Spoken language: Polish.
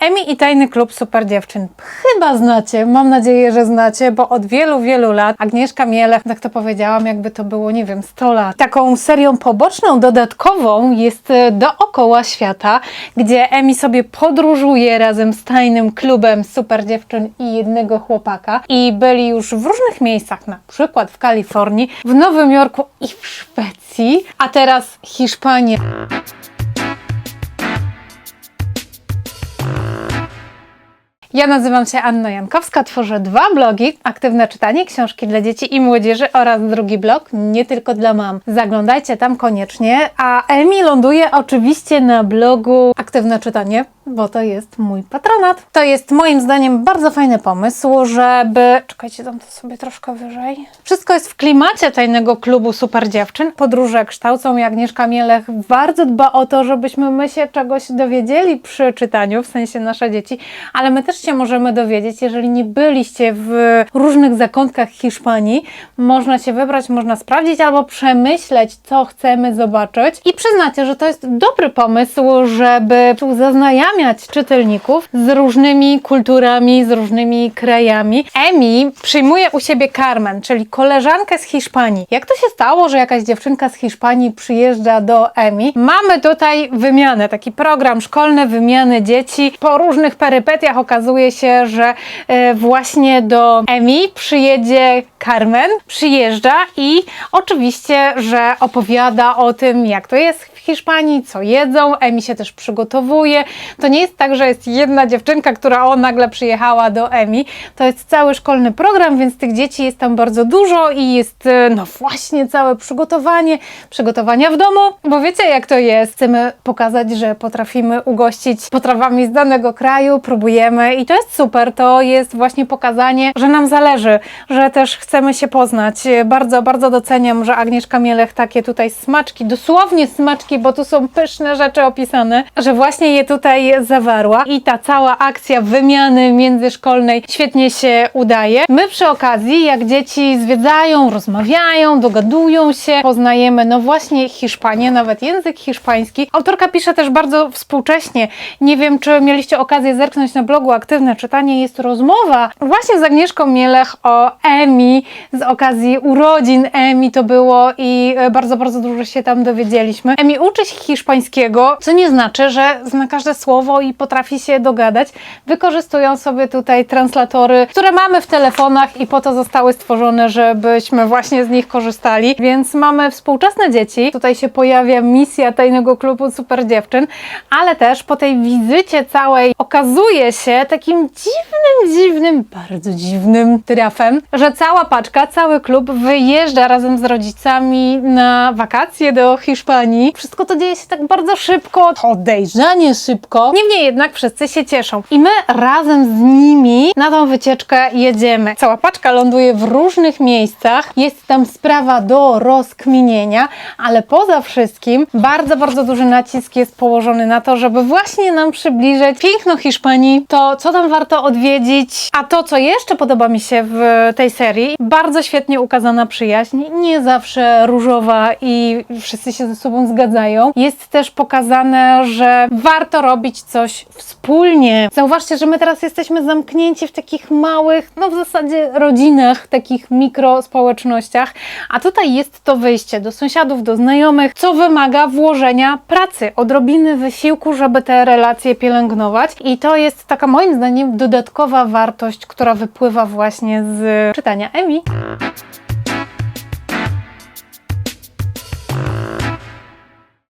Emi i Tajny Klub Super Dziewczyn. Chyba znacie, mam nadzieję, że znacie, bo od wielu, wielu lat Agnieszka Mielech, tak to powiedziałam, jakby to było, nie wiem, 100 lat. Taką serią poboczną, dodatkową jest e, Dookoła Świata, gdzie Emi sobie podróżuje razem z Tajnym Klubem Super Dziewczyn i jednego chłopaka i byli już w różnych miejscach, na przykład w Kalifornii, w Nowym Jorku i w Szwecji, a teraz Hiszpania. Ja nazywam się Anna Jankowska, tworzę dwa blogi, Aktywne Czytanie, książki dla dzieci i młodzieży oraz drugi blog, nie tylko dla mam. Zaglądajcie tam koniecznie, a Emi ląduje oczywiście na blogu Aktywne Czytanie, bo to jest mój patronat. To jest moim zdaniem bardzo fajny pomysł, żeby... Czekajcie, dam to sobie troszkę wyżej. Wszystko jest w klimacie tajnego klubu super dziewczyn. Podróże kształcą i Agnieszka Mielech bardzo dba o to, żebyśmy my się czegoś dowiedzieli przy czytaniu, w sensie nasze dzieci, ale my też się możemy dowiedzieć, jeżeli nie byliście w różnych zakątkach Hiszpanii, można się wybrać, można sprawdzić albo przemyśleć, co chcemy zobaczyć i przyznacie, że to jest dobry pomysł, żeby tu zaznajamiać czytelników z różnymi kulturami, z różnymi krajami. Emi przyjmuje u siebie Carmen, czyli koleżankę z Hiszpanii. Jak to się stało, że jakaś dziewczynka z Hiszpanii przyjeżdża do Emi? Mamy tutaj wymianę, taki program szkolny wymiany dzieci. Po różnych perypetiach okazuje się, że e, właśnie do Emi przyjedzie Carmen, przyjeżdża i oczywiście, że opowiada o tym, jak to jest w Hiszpanii, co jedzą. Emi się też przygotowuje. To nie jest tak, że jest jedna dziewczynka, która o nagle przyjechała do Emi. To jest cały szkolny program, więc tych dzieci jest tam bardzo dużo i jest e, no właśnie całe przygotowanie, przygotowania w domu, bo wiecie jak to jest. Chcemy pokazać, że potrafimy ugościć potrawami z danego kraju, próbujemy i to jest super. To jest właśnie pokazanie, że nam zależy, że też chcemy się poznać. Bardzo, bardzo doceniam, że Agnieszka Mielech takie tutaj smaczki, dosłownie smaczki, bo tu są pyszne rzeczy opisane, że właśnie je tutaj zawarła i ta cała akcja wymiany międzyszkolnej świetnie się udaje. My przy okazji, jak dzieci zwiedzają, rozmawiają, dogadują się, poznajemy no właśnie Hiszpanię, nawet język hiszpański. Autorka pisze też bardzo współcześnie. Nie wiem, czy mieliście okazję zerknąć na blogu Aktywne Czytanie. Jest rozmowa właśnie z Agnieszką Mielech o Emi z okazji urodzin Emi to było i e, bardzo, bardzo dużo się tam dowiedzieliśmy. Emi uczy się hiszpańskiego, co nie znaczy, że zna każde słowo i potrafi się dogadać. Wykorzystują sobie tutaj translatory, które mamy w telefonach i po to zostały stworzone, żebyśmy właśnie z nich korzystali. Więc mamy współczesne dzieci. Tutaj się pojawia misja tajnego klubu super dziewczyn, ale też po tej wizycie całej okazuje się takim dziwnym, dziwnym, bardzo dziwnym trafem, że cała paczka, cały klub wyjeżdża razem z rodzicami na wakacje do Hiszpanii. To dzieje się tak bardzo szybko, podejrzanie szybko. Niemniej jednak wszyscy się cieszą. I my razem z nimi na tą wycieczkę jedziemy. Cała paczka ląduje w różnych miejscach. Jest tam sprawa do rozkminienia, ale poza wszystkim bardzo, bardzo duży nacisk jest położony na to, żeby właśnie nam przybliżyć piękno Hiszpanii, to co tam warto odwiedzić, a to co jeszcze podoba mi się w tej serii, bardzo świetnie ukazana przyjaźń, nie zawsze różowa i wszyscy się ze sobą zgadzają. Jest też pokazane, że warto robić coś wspólnie. Zauważcie, że my teraz jesteśmy zamknięci w takich małych, no w zasadzie rodzinach, takich mikrospołecznościach, a tutaj jest to wyjście do sąsiadów, do znajomych, co wymaga włożenia pracy, odrobiny wysiłku, żeby te relacje pielęgnować i to jest taka moim zdaniem dodatkowa wartość, która wypływa właśnie z czytania Emi.